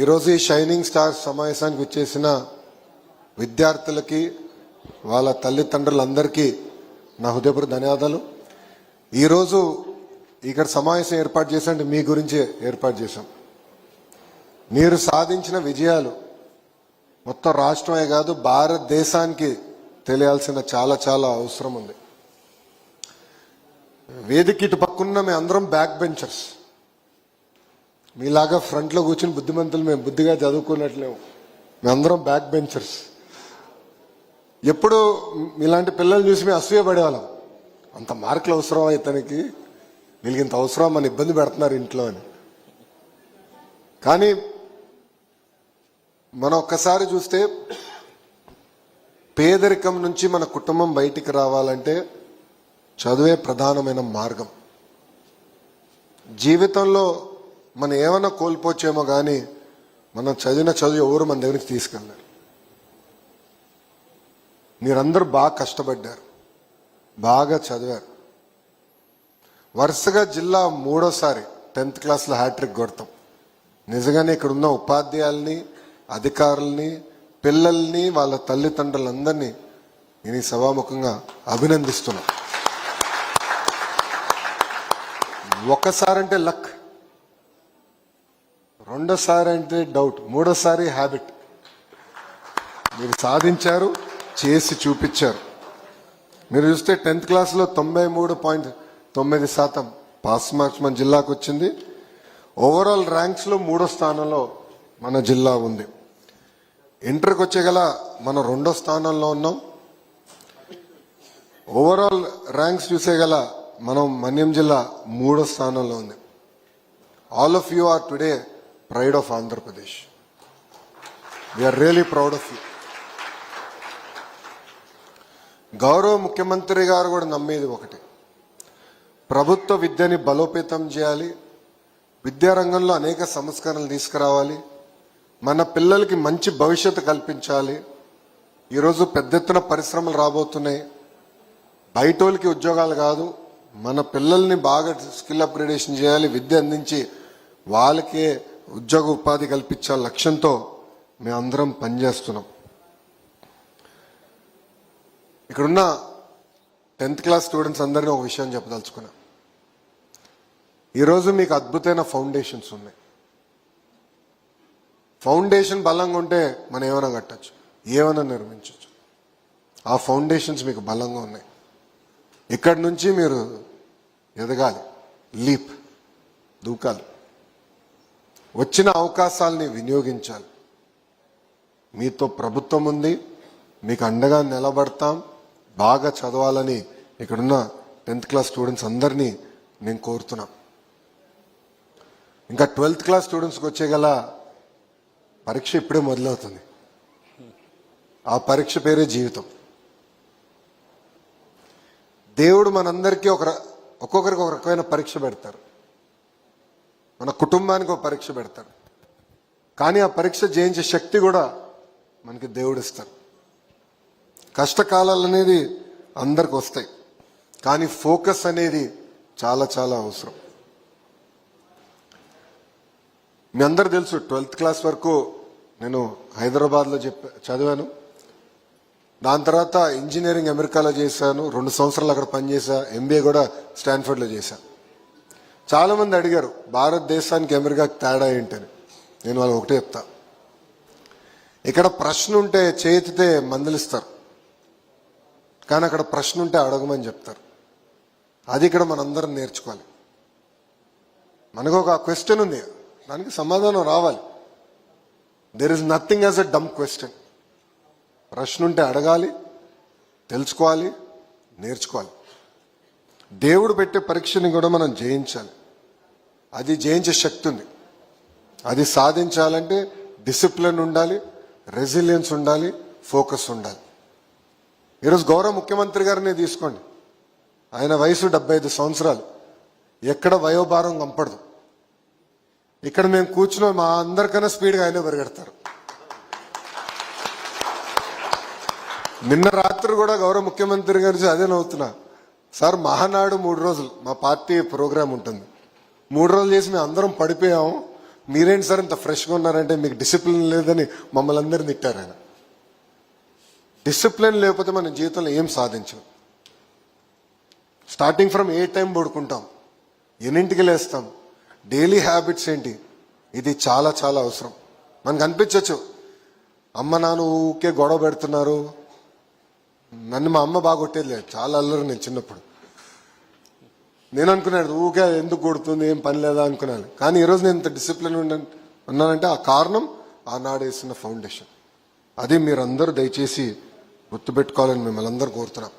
ఈరోజు ఈ shining star సమావేశానికి వచ్చేసిన విద్యార్థులకి వాళ్ళ తల్లిదండ్రులందరికీ నా హృదయపూర్వక ధన్యవాదాలు. ఈరోజు ఇక్కడ సమావేశం ఏర్పాటు చేసండి మీ గురించే ఏర్పాటు చేశాం. మీరు సాధించిన విజయాలు మొత్తం రాష్ట్రమే కాదు భారతదేశానికి తెలియాల్సిన చాలా చాలా అవసరం ఉంది. వేదిక ఇటు పక్కన మేము అందరం బ్యాక్ బెంచర్స్. మీలాగా ఫ్రంట్లో కూర్చుని బుద్ధిమంతులు మేము బుద్ధిగా చదువుకున్నట్లేము. మేమందరం బ్యాక్ బెంచర్స్ ఎప్పుడు ఇలాంటి పిల్లల్ని చూసి మేము అసూయపడేవాళ్ళం అంత మార్కులు అవసరం ఇతనికి? వీళ్ళకి ఇంత అవసరం అని ఇబ్బంది పెడుతున్నారు ఇంట్లో అని. కానీ మనం ఒక్కసారి చూస్తే పేదరికం నుంచి మన కుటుంబం బయటికి రావాలంటే చదువే ప్రధానమైన మార్గం. జీవితంలో మనం ఏమైనా కోల్పోవచ్చేమో కానీ మనం చదివిన చదువు ఎవరు మన దగ్గరికి తీసుకెళ్ళారు మీరందరూ బాగా కష్టపడ్డారు. బాగా చదివారు. వరుసగా జిల్లా మూడోసారి టెన్త్ క్లాస్లో హ్యాట్రిక్ కొడతాం. నిజంగానే ఇక్కడ ఉన్న ఉపాధ్యాయుల్ని అధికారుల్ని పిల్లల్ని వాళ్ళ తల్లిదండ్రులందరినీ నేను సభాముఖంగా అభినందిస్తున్నా ఒకసారి అంటే లక్. రెండోసారి అంటే డౌట్ మూడోసారి హ్యాబిట్ మీరు సాధించారు చేసి చూపించారు. మీరు చూస్తే టెన్త్ క్లాస్లో తొంభై మూడు పాయింట్ తొమ్మిది శాతం పాస్ మార్క్స్ మన జిల్లాకు వచ్చింది. ఓవరాల్ ర్యాంక్స్లో మూడో స్థానంలో మన జిల్లా ఉంది. ఇంటర్కి వచ్చే గల మనం రెండో స్థానంలో ఉన్నాం. ఓవరాల్ ర్యాంక్స్ చూసే గల మనం మన్యం జిల్లా మూడో స్థానంలో ఉంది. All of you are today pride of Andhra Pradesh we're really proud of you గౌరవ ముఖ్యమంత్రి గారు కూడా నమ్మేది ఒకటి. ప్రభుత్వ విద్యని బలోపేతం చేయాలి. విద్యారంగంలో అనేక సంస్కరణలు తీసుకురావాలి. మన పిల్లలకి మంచి భవిష్యత్తు కల్పించాలి. ఈరోజు పెద్ద ఎత్తున పరిశ్రమలు రాబోతున్నాయి. బయటోళ్ళకి ఉద్యోగాలు కాదు. మన పిల్లల్ని బాగా స్కిల్ అప్గ్రేడేషన్ చేయాలి. విద్య అందించి వాళ్ళకే ఉద్యోగ ఉపాధి కల్పించే లక్ష్యంతో మేమందరం పనిచేస్తున్నాం. ఇక్కడున్న టెన్త్ క్లాస్ స్టూడెంట్స్ అందరినీ ఒక విషయం చెప్పదలుచుకున్నా. ఈరోజు మీకు అద్భుతమైన ఫౌండేషన్స్ ఉన్నాయి. ఫౌండేషన్ బలంగా ఉంటే మనం ఏమైనా కట్టచ్చు ఏమైనా నిర్మించవచ్చు ఆ ఫౌండేషన్స్ మీకు బలంగా ఉన్నాయి. ఇక్కడి నుంచి మీరు ఎదగాలి. లీప్ దూకాలి. వచ్చిన అవకాశాలని వినియోగించాలి. మీతో ప్రభుత్వం ఉంది మీకు అండగా నిలబడతాం బాగా చదవాలని ఇక్కడున్న టెన్త్ క్లాస్ స్టూడెంట్స్ అందరినీ నేను కోరుతున్నా. ఇంకా ట్వెల్త్ క్లాస్ స్టూడెంట్స్కి వచ్చే గల పరీక్ష ఇప్పుడే మొదలవుతుంది. ఆ పరీక్ష పేరే జీవితం. దేవుడు మనందరికీ ఒక ఒక్కొక్కరికి ఒక రకమైన పరీక్ష పెడతారు. మన కుటుంబానికి ఒక పరీక్ష పెడతారు. కానీ ఆ పరీక్ష జయించే శక్తి కూడా మనకి దేవుడిస్తాడు కష్టకాలాలు అనేది అందరికి వస్తాయి. కానీ ఫోకస్ అనేది చాలా చాలా అవసరం. మీ అందరు తెలుసు ట్వెల్త్ క్లాస్ వరకు నేను హైదరాబాద్లో చెప్పా చదివాను. దాని తర్వాత ఇంజనీరింగ్ అమెరికాలో చేశాను. రెండు సంవత్సరాలు అక్కడ పనిచేశా. ఎంబీఏ కూడా స్టాన్ఫర్డ్లో చేశాను చాలా మంది అడిగారు భారతదేశానికి అమెరికాకి తేడా ఏంటని? నేను వాళ్ళు ఒకటే చెప్తా. ఇక్కడ ప్రశ్న ఉంటే చేతితే మందలిస్తారు. కానీ అక్కడ ప్రశ్న ఉంటే అడగమని చెప్తారు. అది ఇక్కడ మనందరం నేర్చుకోవాలి. మనకు ఒక క్వశ్చన్ ఉంది. దానికి సమాధానం రావాలి. There is nothing as a dumb question ప్రశ్న ఉంటే అడగాలి తెలుసుకోవాలి నేర్చుకోవాలి. దేవుడు పెట్టే పరీక్షని కూడా మనం జయించాలి. అది జయించే శక్తి ఉంది. అది సాధించాలంటే డిసిప్లిన్ ఉండాలి రెసిలియన్స్ ఉండాలి ఫోకస్ ఉండాలి. ఈరోజు గౌరవ ముఖ్యమంత్రి గారిని తీసుకోండి. ఆయన వయసు డెబ్బై ఐదు సంవత్సరాలు. ఎక్కడ వయోభారం కంపడదు. ఇక్కడ మేము కూర్చున్న మా అందరికన్నా స్పీడ్గా ఆయనే పరిగెడతారు. నిన్న రాత్రి కూడా గౌరవ ముఖ్యమంత్రి గారి అదే నవ్వుతున్నా. సార్ మహానాడు మూడు రోజులు మా పార్టీ ప్రోగ్రాం ఉంటుంది. మూడు రోజులు చేసి మేము అందరం పడిపోయాం మీరేంటి సార్ ఇంత ఫ్రెష్గా ఉన్నారంటే మీకు డిసిప్లిన్ లేదని మమ్మల్ని అందరిని తిట్టారు ఆయన. డిసిప్లిన్ లేకపోతే మన జీవితంలో ఏం సాధించం? స్టార్టింగ్ ఫ్రమ్ ఏ టైం పడుకుంటాం? ఎన్నింటికి లేస్తాం? డైలీ హ్యాబిట్స్ ఏంటి? ఇది చాలా చాలా అవసరం. మనకు అనిపించవచ్చు అమ్మ నాన్న ఊకే గొడవ పెడుతున్నారు. నన్ను మా అమ్మ బాగా కొట్టేది లేదు. చాలా అల్లరు నేను చిన్నప్పుడు. నేను అనుకున్నాను ఊకే ఎందుకు కొడుతుంది ఏం పని లేదా అనుకున్నాను. కానీ ఈరోజు నేను ఇంత డిసిప్లిన్ ఉన్నానంటే ఆ కారణం ఆనాడు వేసిన ఫౌండేషన్ అది మీరందరూ దయచేసి గుర్తుపెట్టుకోవాలని మిమ్మల్ని అందరూ కోరుతున్నాం.